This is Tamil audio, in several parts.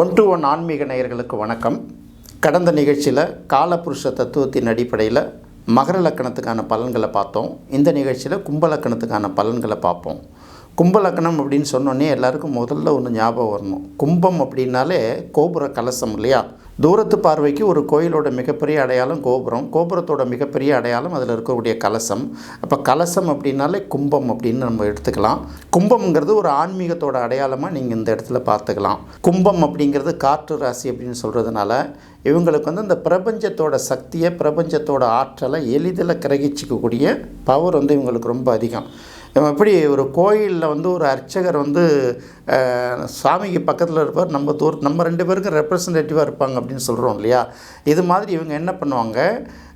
ஒன் டு ஒன் ஆன்மீக நேயர்களுக்கு வணக்கம். கடந்த நிகழ்ச்சியில் காலபுருஷ தத்துவத்தின் அடிப்படையில் மகர லக்கணத்துக்கான பலன்களை பார்த்தோம். இந்த நிகழ்ச்சியில் கும்ப லக்கணத்துக்கான பலன்களை பார்ப்போம். கும்பலக்கணம் அப்படின்னு சொன்னோன்னே எல்லாருக்கும் முதல்ல ஒன்று ஞாபகம் வரணும். கும்பம் அப்படின்னாலே கோபுர கலசம் இல்லையா? தூரத்து பார்வைக்கு ஒரு கோயிலோட மிகப்பெரிய அடையாளம் கோபுரம். கோபுரத்தோட மிகப்பெரிய அடையாளம் அதில் இருக்கக்கூடிய கலசம். அப்போ கலசம் அப்படின்னாலே கும்பம் அப்படின்னு நம்ம எடுத்துக்கலாம். கும்பம்ங்கிறது ஒரு ஆன்மீகத்தோட அடையாளமாக நீங்கள் இந்த இடத்துல பார்த்துக்கலாம். கும்பம் அப்படிங்கிறது காற்று ராசி அப்படின்னு சொல்கிறதுனால இவங்களுக்கு வந்து இந்த பிரபஞ்சத்தோட சக்தியை பிரபஞ்சத்தோட ஆற்றலை எளிதில் கிரகிச்சிக்கக்கூடிய பவர் வந்து இவங்களுக்கு ரொம்ப அதிகம். இவன் எப்படி ஒரு கோயிலில் வந்து ஒரு அர்ச்சகர் வந்து சாமிக்கு பக்கத்தில் இருப்பார் நம்ம தூர் நம்ம ரெண்டு பேருக்கும் ரெப்ரசன்டேட்டிவாக இருப்பாங்க அப்படின்னு சொல்கிறோம் இல்லையா? இது மாதிரி இவங்க என்ன பண்ணுவாங்க?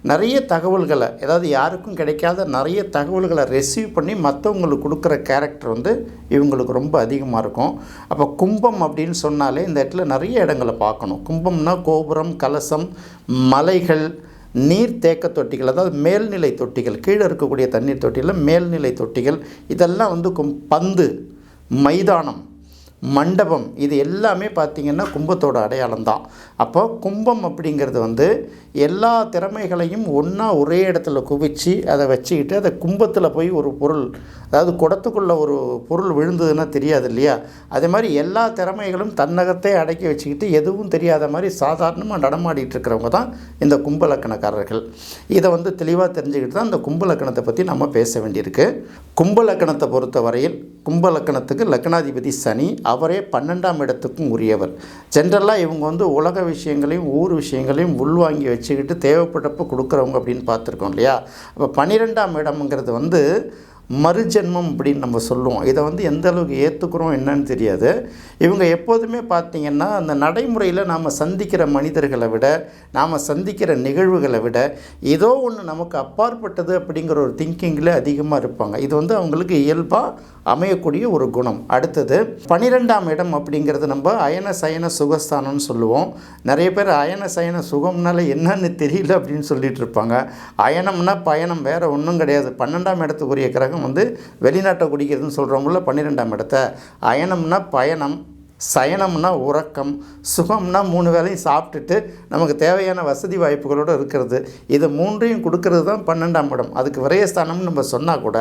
நிறைய தகவல்களை ஏதாவது யாருக்கும் கிடைக்காத நிறைய தகவல்களை ரெசீவ் பண்ணி மற்றவங்களுக்கு கொடுக்குற கேரக்டர் வந்து இவங்களுக்கு ரொம்ப அதிகமாக இருக்கும். அப்போ கும்பம் அப்படின்னு சொன்னாலே இந்த இடத்துல நிறைய இடங்களை பார்க்கணும். கும்பம்னா கோபுரம் கலசம் மலைகள் நீர் தேக்க தொட்டிகள் அதாவது மேல்நிலை தொட்டிகள் கீழே இருக்கக்கூடிய தண்ணீர் தொட்டிகளில் மேல்நிலை தொட்டிகள் இதெல்லாம் வந்து கும் பந்து மைதானம் மண்டபம் இது எல்லாமே பார்த்திங்கன்னா கும்பத்தோட அடையாளம் தான் அப்போ கும்பம் அப்படிங்கிறது வந்து எல்லா திறமைகளையும் ஒன்றா ஒரே இடத்துல குவிச்சு அதை வச்சுக்கிட்டு அதை கும்பத்தில் போய் ஒரு பொருள் அதாவது குடத்துக்குள்ளே ஒரு பொருள் விழுந்ததுன்னா தெரியாது இல்லையா? அதே மாதிரி எல்லா திறமைகளும் தன்னகத்தை அடக்கி வச்சுக்கிட்டு எதுவும் தெரியாத மாதிரி சாதாரணமாக நடமாடிட்டு இருக்கிறவங்க தான் இந்த கும்பலக்கணக்காரர்கள் இதை வந்து தெளிவாக தெரிஞ்சுக்கிட்டு தான் இந்த கும்பலக்கணத்தை பற்றி நம்ம பேச வேண்டியிருக்கு. கும்பலக்கணத்தை பொறுத்த வரையில் கும்பலக்கணத்துக்கு லக்னாதிபதி சனி அவரே பன்னெண்டாம் இடத்துக்கும் உரியவர். ஜென்ரலாக இவங்க வந்து உலக விஷயங்களையும் ஊர் விஷயங்களையும் உள்வாங்கி வச்சுக்கிட்டு தேவைப்பட்டப்போ கொடுக்குறவங்க அப்படின்னு பார்த்துருக்கோம் இல்லையா? அப்போ பன்னிரெண்டாம் இடம்ங்கிறது வந்து மறுஜென்மம் அப்படின்னு நம்ம சொல்லுவோம். இதை வந்து எந்த அளவுக்கு ஏற்றுக்கிறோம் என்னன்னு தெரியாது. இவங்க எப்போதுமே பார்த்திங்கன்னா அந்த நடைமுறையில் நாம் சந்திக்கிற மனிதர்களை விட நாம் சந்திக்கிற நிகழ்வுகளை விட ஏதோ ஒன்று நமக்கு அப்பாற்பட்டது அப்படிங்கிற ஒரு திங்கிங்கில் அதிகமாக இருப்பாங்க. இது வந்து அவங்களுக்கு இயல்பாக அமையக்கூடிய ஒரு குணம். அடுத்தது பனிரெண்டாம் இடம் அப்படிங்கிறது நம்ம அயன சயன சுகஸ்தானம்னு சொல்லுவோம். நிறைய பேர் அயன சயன சுகம்னால என்னன்னு தெரியல அப்படின்னு சொல்லிட்டு இருப்பாங்க. அயனம்னா பயணம் வேறு ஒன்றும் கிடையாது. பன்னெண்டாம் இடத்துக்குரிய கிரகம் வந்து வெளிநாட்டை குடிக்கிறதுன்னு சொல்கிறவங்கள பன்னிரெண்டாம் இடத்த. அயனம்னா பயணம் சயனம்னா உறக்கம் சுகம்னா மூணு வேளையும் சாப்பிட்டுட்டு நமக்கு தேவையான வசதி வாய்ப்புகளோடு இருக்கிறது. இது மூன்றையும் கொடுக்கறது தான் பன்னெண்டாம் இடம். அதுக்கு விரயஸ்தானம்னு நம்ம சொன்னால் கூட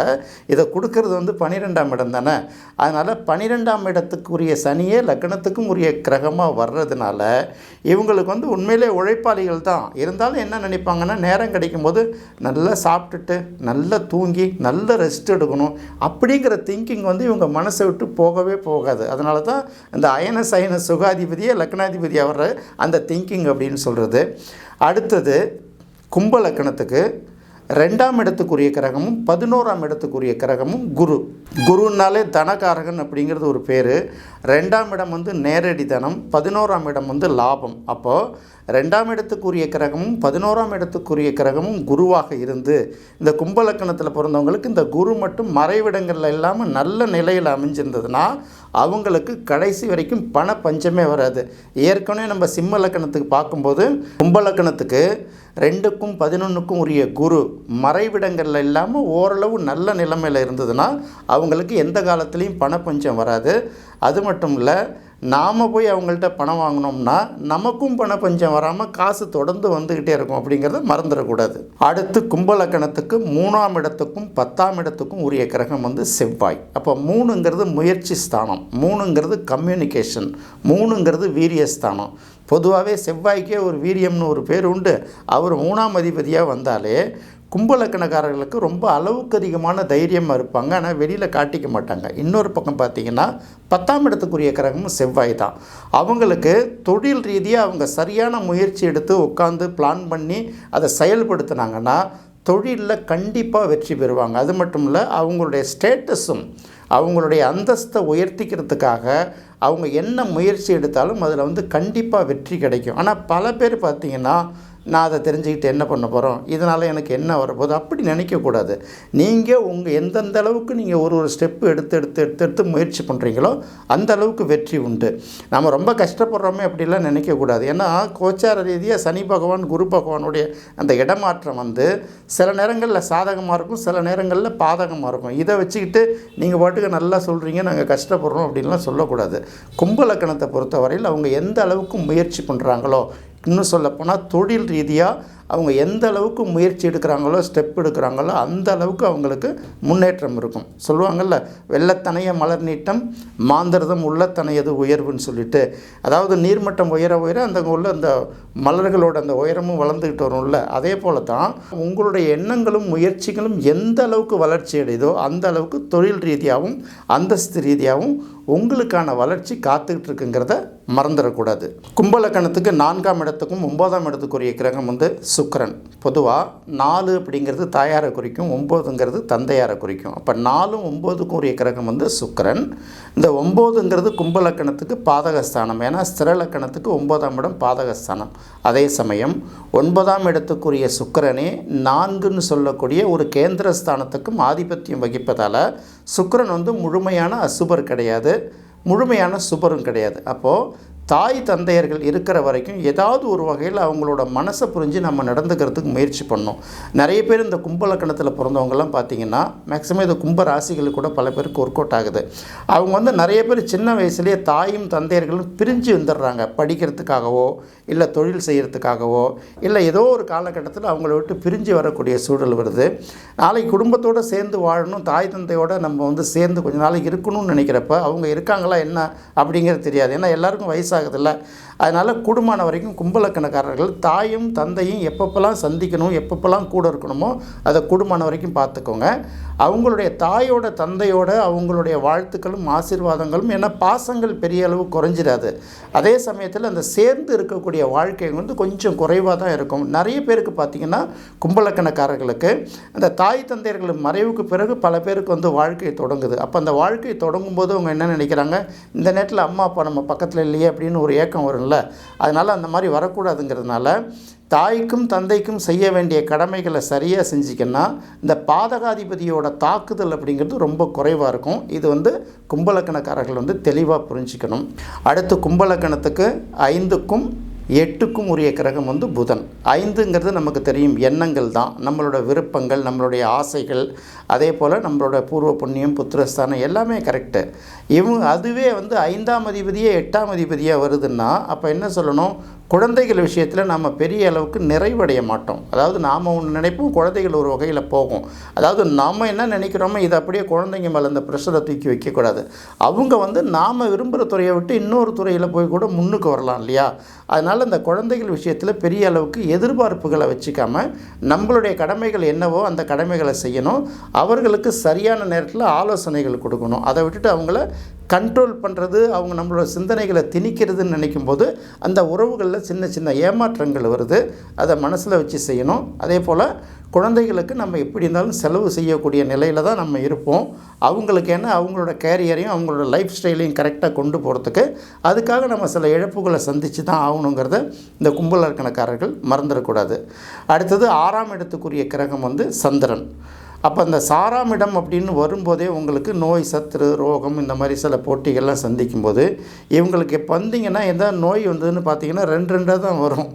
இதை கொடுக்கறது வந்து பன்னிரெண்டாம் இடம் தானே? அதனால் பன்னிரெண்டாம் இடத்துக்குரிய சனியே லக்னத்துக்கும் உரிய கிரகமாக வர்றதுனால இவங்களுக்கு வந்து உண்மையிலே உழைப்பாளிகள் தான். இருந்தாலும் என்ன நினைப்பாங்கன்னா நேரம் கிடைக்கும்போது நல்லா சாப்பிட்டுட்டு நல்லா தூங்கி நல்ல ரெஸ்ட் எடுக்கணும். அப்படிங்கிற திங்கிங் வந்து இவங்க மனசை விட்டு போகவே போகாது. அதனால தான் இந்த அயன சயன சுகாதிபதியே லக்னாதிபதி வர்ற அந்த திங்கிங் அப்படின்னு சொல்கிறது அடுத்தது கும்ப லக்கணத்துக்கு ரெண்டாம் இடத்துக்குரிய கிரகமும் பதினோராம் இடத்துக்குரிய கிரகமும் குரு. குருனாலே தனகாரகன் அப்படிங்கிறது ஒரு பேர். ரெண்டாம் இடம் வந்து நேரடி தனம் பதினோராம் இடம் வந்து லாபம். அப்போது ரெண்டாம் இடத்துக்குரிய கிரகமும் பதினோராம் இடத்துக்குரிய கிரகமும் குருவாக இருந்து இந்த கும்பலக்கணத்தில் பிறந்தவங்களுக்கு இந்த குரு மட்டும் மறைவிடங்களில் இல்லாமல் நல்ல நிலையில் அமைஞ்சிருந்ததுன்னா அவங்களுக்கு கடைசி வரைக்கும் பண பஞ்சமே வராது. ஏற்கனவே நம்ம சிம்ம லக்கணத்துக்கு பார்க்கும்போது கும்பலக்கணத்துக்கு ரெண்டுக்கும் பதினொன்றுக்கும் உரிய குரு மறைவிடங்களில் இல்லாமல் ஓரளவு நல்ல நிலைமையில் இருந்ததுன்னா அவங்களுக்கு எந்த காலத்துலேயும் பண பஞ்சம் வராது. அது மட்டும் இல்லை நாம் போய் அவங்கள்ட்ட பணம் வாங்கினோம்னா நமக்கும் பண பஞ்சம் வராமல் காசு தொடர்ந்து வந்துக்கிட்டே இருக்கும். அப்படிங்கிறத மறந்துடக்கூடாது. அடுத்து கும்பலக்கணத்துக்கு மூணாம் இடத்துக்கும் பத்தாம் இடத்துக்கும் உரிய கிரகம் வந்து செவ்வாய். அப்போ மூணுங்கிறது முயற்சி ஸ்தானம். மூணுங்கிறது கம்யூனிகேஷன் மூணுங்கிறது வீரியஸ்தானம் பொதுவாகவே செவ்வாய்க்கே ஒரு வீரியம்னு ஒரு பேர் உண்டு. அவர் மூணாம் அதிபதியாக வந்தாலே கும்பலக்கணக்காரர்களுக்கு ரொம்ப அளவுக்கு அதிகமான தைரியமாக இருப்பாங்க. ஆனால் வெளியில் காட்டிக்க மாட்டாங்க. இன்னொரு பக்கம் பார்த்தீங்கன்னா பத்தாம் இடத்துக்குரிய கிரகமும் செவ்வாய் தான். அவங்களுக்கு தொழில் ரீதியாக அவங்க சரியான முயற்சி எடுத்து உட்காந்து பிளான் பண்ணி அதை செயல்படுத்தினாங்கன்னா தொழிலில் கண்டிப்பாக வெற்றி பெறுவாங்க. அது மட்டும் இல்லை அவங்களுடைய ஸ்டேட்டஸும் அவங்களுடைய அந்தஸ்தை உயர்த்திக்கிறதுக்காக அவங்க என்ன முயற்சி எடுத்தாலும் அதில் வந்து கண்டிப்பாக வெற்றி கிடைக்கும். ஆனால் பல பேர் பார்த்திங்கன்னா நான் அதை தெரிஞ்சுக்கிட்டு என்ன பண்ண போகிறோம் இதனால் எனக்கு என்ன வரப்போகுது? அப்படி நினைக்கக்கூடாது. நீங்கள் உங்கள் எந்தெந்த அளவுக்கு நீங்கள் ஒரு ஒரு ஸ்டெப்பு எடுத்து எடுத்து எடுத்து எடுத்து முயற்சி பண்ணுறீங்களோ அந்த அளவுக்கு வெற்றி உண்டு. நம்ம ரொம்ப கஷ்டப்படுறோமே அப்படிலாம் நினைக்கக்கூடாது. ஏன்னா கோச்சார ரீதியாக சனி பகவான் குரு பகவானுடைய அந்த இடமாற்றம் வந்து சில நேரங்களில் சாதகமாக இருக்கும் சில நேரங்களில் பாதகமாக இருக்கும். இதை வச்சுக்கிட்டு நீங்கள் பாட்டுக்கு நல்லா சொல்கிறீங்க நாங்கள் கஷ்டப்படுறோம் அப்படின்லாம் சொல்லக்கூடாது. கும்பலக்கணத்தை பொறுத்தவரையில் அவங்க எந்த அளவுக்கு முயற்சி பண்ணுறாங்களோ இன்னும் சொல்லப்போனால் தொழில் ரீதியாக அவங்க எந்த அளவுக்கு முயற்சி எடுக்கிறாங்களோ ஸ்டெப் எடுக்கிறாங்களோ அந்த அளவுக்கு அவங்களுக்கு முன்னேற்றம் இருக்கும். சொல்லுவாங்கள்ல வெள்ளத்தனைய மலர் நீட்டம் மாந்திரதம் உள்ளத்தனையது உயர்வுன்னு சொல்லிட்டு. அதாவது நீர்மட்டம் உயர உயர அந்த உள்ள அந்த மலர்களோட அந்த உயரமும் வளர்ந்துக்கிட்டு வரும்ல. அதே போல தான் உங்களுடைய எண்ணங்களும் முயற்சிகளும் எந்த அளவுக்கு வளர்ச்சி அடையுதோ அந்த அளவுக்கு தொழில் ரீதியாகவும் அந்தஸ்து ரீதியாகவும் உங்களுக்கான வளர்ச்சி காத்துக்கிட்டு இருக்குங்கிறத மறந்துடக்கூடாது. கும்பலக்கணத்துக்கு நான்காம் இடத்துக்கும் ஒன்பதாம் இடத்துக்குரிய கிரகம் வந்து சுக்கரன். பொதுவாக நாலு அப்படிங்கிறது தாயாரை குறிக்கும் ஒம்போதுங்கிறது தந்தையாரை குறிக்கும். அப்போ நாலும் ஒம்போதுக்கும் உரிய கிரகம் வந்து சுக்கிரன். இந்த ஒம்போதுங்கிறது கும்பலக்கணத்துக்கு பாதகஸ்தானம். ஏன்னா ஸ்திரலக்கணத்துக்கு ஒன்பதாம் இடம் பாதகஸ்தானம். அதே சமயம் ஒன்பதாம் இடத்துக்குரிய சுக்கரனே நான்குன்னு சொல்லக்கூடிய ஒரு கேந்திரஸ்தானத்துக்கும் ஆதிபத்தியம் வகிப்பதால் சுக்கரன் வந்து முழுமையான அசுபர் கிடையாது. முழுமையான சுபரும் கிடையாது. அப்போது தாய் தந்தையர்கள் இருக்கிற வரைக்கும் ஏதாவது ஒரு வகையில் அவங்களோட மனசை புரிஞ்சு நம்ம நடந்துக்கிறதுக்கு முயற்சி பண்ணோம் நிறைய பேர் இந்த கும்பலக்கணத்தில் பிறந்தவங்கலாம் பார்த்தீங்கன்னா மேக்ஸிமம் இது கும்ப ராசிகள் கூட பல பேருக்கு ஒர்க் அவுட் ஆகுது. அவங்க வந்து நிறைய பேர் சின்ன வயசுலேயே தாயும் தந்தையர்களும் பிரிஞ்சு வந்துடுறாங்க படிக்கிறதுக்காகவோ இல்லை தொழில் செய்கிறதுக்காகவோ இல்லை ஏதோ ஒரு காலகட்டத்தில் அவங்கள விட்டு பிரிஞ்சு வரக்கூடிய சூழல் வருது. நாளைக்கு குடும்பத்தோடு சேர்ந்து வாழணும் தாய் தந்தையோடு நம்ம வந்து சேர்ந்து கொஞ்சம் நாளைக்கு இருக்கணும்னு நினைக்கிறப்ப அவங்க இருக்காங்களா என்ன அப்படிங்கிறது தெரியாது. ஏன்னா எல்லாருக்கும் வயசாகுதில்ல. அதனால் குடும்பமான வரைக்கும் கும்பலக்கணக்காரர்கள் தாயும் தந்தையும் எப்பப்பெல்லாம் சந்திக்கணும் எப்பப்பெல்லாம் கூட இருக்கணுமோ அதை குடும்பமான வரைக்கும் பார்த்துக்கோங்க. அவங்களுடைய தாயோட தந்தையோட அவங்களுடைய வாழ்த்துக்களும் ஆசீர்வாதங்களும் ஏன்னா பாசங்கள் பெரிய அளவு குறைஞ்சிடாது. அதே சமயத்தில் அந்த சேர்ந்து இருக்கக்கூடிய வாழ்க்கை வந்து கொஞ்சம் குறைவாக தான் இருக்கும். நிறைய பேருக்கு பார்த்திங்கன்னா கும்பலக்கணக்காரர்களுக்கு அந்த தாய் தந்தையர்கள் மறைவுக்கு பிறகு பல பேருக்கு வந்து வாழ்க்கை தொடங்குது. அப்போ அந்த வாழ்க்கை தொடங்கும் போது அவங்க என்ன நினைக்கிறாங்க? இந்த நேரத்தில் அம்மா அப்பா நம்ம பக்கத்தில் இல்லையே அப்படின்னு ஒரு ஏக்கம் வரும்ல. அதனால் அந்த மாதிரி வரக்கூடாதுங்கிறதுனால தாய்க்கும் தந்தைக்கும் செய்ய வேண்டிய கடமைகளை சரியாக செஞ்சிக்கன்னா இந்த பாதகாதிபதியோட தாக்குதல் அப்படிங்கிறது ரொம்ப குறைவாக இருக்கும். இது வந்து கும்பலக்கணக்காரர்கள் வந்து தெளிவாக புரிஞ்சிக்கணும். அடுத்து கும்பலக்கணத்துக்கு ஐந்துக்கும் எட்டுக்கும் உரிய கிரகம் வந்து புதன். ஐந்துங்கிறது நமக்கு தெரியும் எண்ணங்கள் தான். நம்மளோட விருப்பங்கள் நம்மளுடைய ஆசைகள் அதே போல் நம்மளோட பூர்வ புண்ணியம் புத்திரஸ்தானம் எல்லாமே கரெக்டு இவங்க அதுவே வந்து ஐந்தாம் அதிபதியே எட்டாம் அதிபதியாக வருதுன்னா அப்போ என்ன சொல்லணும்? குழந்தைகள் விஷயத்தில் நம்ம பெரிய அளவுக்கு நிறைவடைய மாட்டோம். அதாவது நாம் ஒன்று நினைப்போம் குழந்தைகள் ஒரு வகையில் போகும். அதாவது நாம் என்ன நினைக்கிறோமோ இதை அப்படியே குழந்தைங்க மேலே இந்த ப்ரெஷரை தூக்கி வைக்கக்கூடாது. அவங்க வந்து நாம் விரும்புகிற துறையை விட்டு இன்னொரு துறையில் போய் கூட முன்னுக்கு வரலாம் இல்லையா? அதனால் இந்த குழந்தைகள் விஷயத்தில் பெரிய அளவுக்கு எதிர்பார்ப்புகளை வச்சுக்காம நம்மளுடைய கடமைகள் என்னவோ அந்த கடமைகளை செய்யணும். அவர்களுக்கு சரியான நேரத்தில் ஆலோசனைகள் கொடுக்கணும். அதை விட்டுட்டு அவங்கள கண்ட்ரோல் பண்ணுறது அவங்க நம்மளோட சிந்தனைகளை திணிக்கிறதுன்னு நினைக்கும் போது அந்த உறவுகளில் சின்ன சின்ன ஏமாற்றங்கள் வருது. அதை மனசில் வச்சு செய்யணும். அதே போல் குழந்தைகளுக்கு நம்ம எப்படி இருந்தாலும் செலவு செய்யக்கூடிய நிலையில் தான் நம்ம இருப்போம். அவங்களுக்கு என்ன அவங்களோட கேரியரையும் அவங்களோட லைஃப் ஸ்டைலையும் கரெக்டாக கொண்டு போகிறதுக்கு அதுக்காக நம்ம சில இழப்புகளை சந்தித்து தான் ஆகணுங்கிறத இந்த கும்பலக்கணக்காரர்கள் மறந்துடக்கூடாது. அடுத்தது ஆறாம் இடத்துக்குரிய கிரகம் வந்து சந்திரன். அப்போ அந்த சாராமிடம் அப்படின்னு வரும்போதே உங்களுக்கு நோய் சத்துரு ரோகம் இந்த மாதிரி சில போட்டிகள்லாம் சந்திக்கும்போது இவங்களுக்கு இப்போ வந்தீங்கன்னா எந்த நோய் வந்ததுன்னு பார்த்தீங்கன்னா ரெண்டு ரெண்டாக தான் வரும்.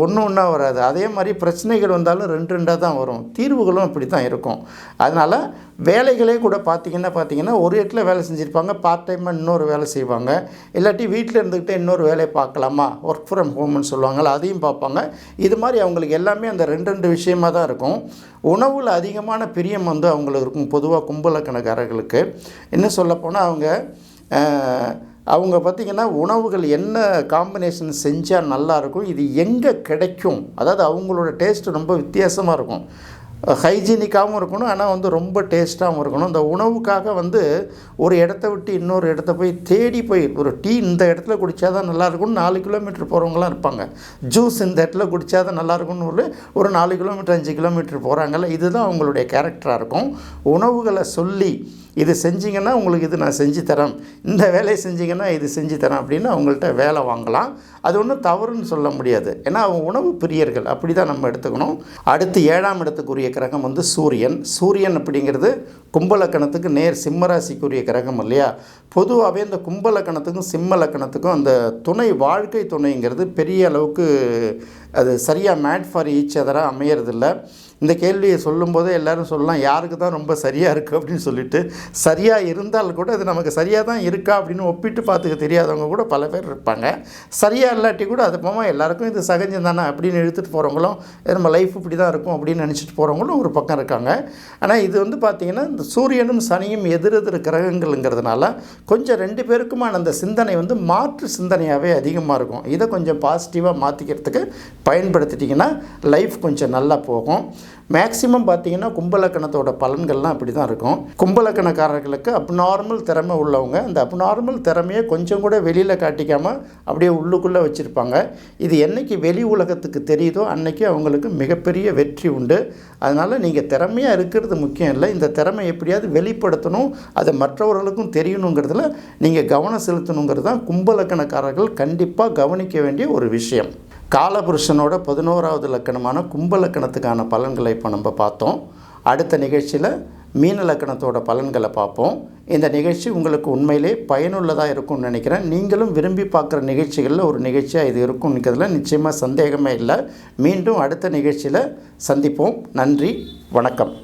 ஒன்று ஒன்றா வராது. அதே மாதிரி பிரச்சனைகள் வந்தாலும் ரெண்டு ரெண்டாக தான் வரும். தீர்வுகளும் அப்படி தான் இருக்கும். அதனால் வேலைகளே கூட பார்த்திங்கன்னா பார்த்தீங்கன்னா ஒரு இடத்துல வேலை செஞ்சுருப்பாங்க பார்ட் டைமாக இன்னொரு வேலை செய்வாங்க. இல்லாட்டி வீட்டில் இருந்துக்கிட்டே இன்னொரு வேலையை பார்க்கலாமா? ஒர்க் ஃப்ரம் ஹோம்னு சொல்லுவாங்கள்ல அதையும் பார்ப்பாங்க. இது மாதிரி அவங்களுக்கு எல்லாமே அந்த ரெண்டு ரெண்டு விஷயமாக தான் இருக்கும். உணவில் அதிகமான பிரியம் வந்து அவங்களுக்கு இருக்கும் பொதுவாக கும்பலக்கணக்காரர்களுக்கு. இன்னும் சொல்லப்போனால் அவங்க அவங்க பார்த்திங்கன்னா உணவுகள் என்ன காம்பினேஷன் செஞ்சால் நல்லாயிருக்கும் இது எங்கே கிடைக்கும் அதாவது அவங்களோட டேஸ்ட் ரொம்ப வித்தியாசமாக இருக்கும். ஹைஜீனிக்காகவும் இருக்கணும் ஆனால் வந்து ரொம்ப டேஸ்ட்டாகவும் இருக்கணும். இந்த உணவுக்காக வந்து ஒரு இடத்த விட்டு இன்னொரு இடத்த போய் தேடி போய் ஒரு டீ இந்த இடத்துல குடித்தா தான் நல்லாயிருக்கும்னு நாலு கிலோமீட்டர் போகிறவங்களாம் இருப்பாங்க. ஜூஸ் இந்த இடத்துல குடித்தா தான் நல்லாயிருக்கும்னு ஒரு ஒரு நாலு கிலோமீட்டர் அஞ்சு கிலோமீட்டர் போகிறாங்கல்ல இதுதான் அவங்களுடைய கேரக்டராக இருக்கும். உணவுகளை சொல்லி இது செஞ்சிங்கன்னா உங்களுக்கு இது நான் செஞ்சு தரேன். இந்த வேலையை செஞ்சிங்கன்னா இது செஞ்சு தரேன் அப்படின்னு அவங்கள்ட்ட வேலை வாங்கலாம். அது ஒன்றும் தவறுன்னு சொல்ல முடியாது. ஏன்னா அவங்க உணவு பிரியர்கள். அப்படி தான் நம்ம எடுத்துக்கணும். அடுத்து ஏழாம் இடத்துக்குரிய கிரகம் வந்து சூரியன். சூரியன் அப்படிங்கிறது கும்பலக்கணத்துக்கு நேர் சிம்மராசிக்குரிய கிரகம் இல்லையா? பொதுவாகவே இந்த கும்பலக்கணத்துக்கும் சிம்ம லக்கணத்துக்கும் அந்த துணை வாழ்க்கை துணைங்கிறது பெரிய அளவுக்கு அது சரியாக மேட் ஃபார் ஈச் அதராக அமையறதில்ல. இந்த கேள்வியை சொல்லும்போதே எல்லோரும் சொல்லலாம் யாருக்கு தான் ரொம்ப சரியாக இருக்குது அப்படின்னு சொல்லிட்டு சரியாக இருந்தால் கூட அது நமக்கு சரியாக தான் இருக்கா அப்படின்னு ஒப்பிட்டு பார்த்துக்க தெரியாதவங்க கூட பல பேர் இருப்பாங்க. சரியாக இல்லாட்டி கூட அது போமா எல்லாருக்கும் இது சகஜம் தானே அப்படின்னு இழுத்துட்டு போகிறவங்களும் இது நம்ம லைஃப் இப்படி தான் இருக்கும் அப்படின்னு நினச்சிட்டு போகிறவங்களும் ஒரு பக்கம் இருக்காங்க. ஆனால் இது வந்து பார்த்திங்கன்னா இந்த சூரியனும் சனியும் எதிரெதிர் கிரகங்கள்ங்கிறதுனால கொஞ்சம் ரெண்டு பேருக்குமான அந்த சிந்தனை வந்து மாற்று சிந்தனையாகவே அதிகமாக இருக்கும். இதை கொஞ்சம் பாசிட்டிவாக மாற்றிக்கிறதுக்கு பயன்படுத்திட்டிங்கன்னா லைஃப் கொஞ்சம் நல்லா போகும். மேக்சிமம் பார்த்தீங்கன்னா கும்பலக்கணத்தோட பலன்கள்லாம் அப்படி தான் இருக்கும். கும்பலக்கணக்காரர்களுக்கு அப்நார்மல் திறமை உள்ளவங்க அந்த அப்நார்மல் திறமையை கொஞ்சம் கூட வெளியில் காட்டிக்காமல் அப்படியே உள்ளுக்குள்ளே வச்சுருப்பாங்க. இது என்னைக்கு வெளி உலகத்துக்கு தெரியுதோ அன்னைக்கு அவங்களுக்கு மிகப்பெரிய வெற்றி உண்டு. அதனால் நீங்கள் திறமையாக இருக்கிறது முக்கியம் இல்லை. இந்த திறமை எப்படியாவது வெளிப்படுத்தணும் அதை மற்றவர்களுக்கும் தெரியணுங்கிறதுல நீங்கள் கவனம் செலுத்தணுங்கிறது தான் கும்பலக்கணக்காரர்கள் கண்டிப்பாக கவனிக்க வேண்டிய ஒரு விஷயம். காலபுருஷனோட பதினோராவது லக்கணமான கும்ப லக்கணத்துக்கான பலன்களை இப்போ நம்ம பார்த்தோம். அடுத்த நிகழ்ச்சியில் மீன லக்கணத்தோட பலன்களை பார்ப்போம். இந்த நிகழ்ச்சி உங்களுக்கு உண்மையிலே பயனுள்ளதாக இருக்கும்னு நினைக்கிறேன். நீங்களும் விரும்பி பார்க்குற நிகழ்ச்சிகளில் ஒரு நிகழ்ச்சியாக இது இருக்கும்ங்கிறதுல நிச்சயமாக சந்தேகமே இல்லை. மீண்டும் அடுத்த நிகழ்ச்சியில் சந்திப்போம். நன்றி வணக்கம்.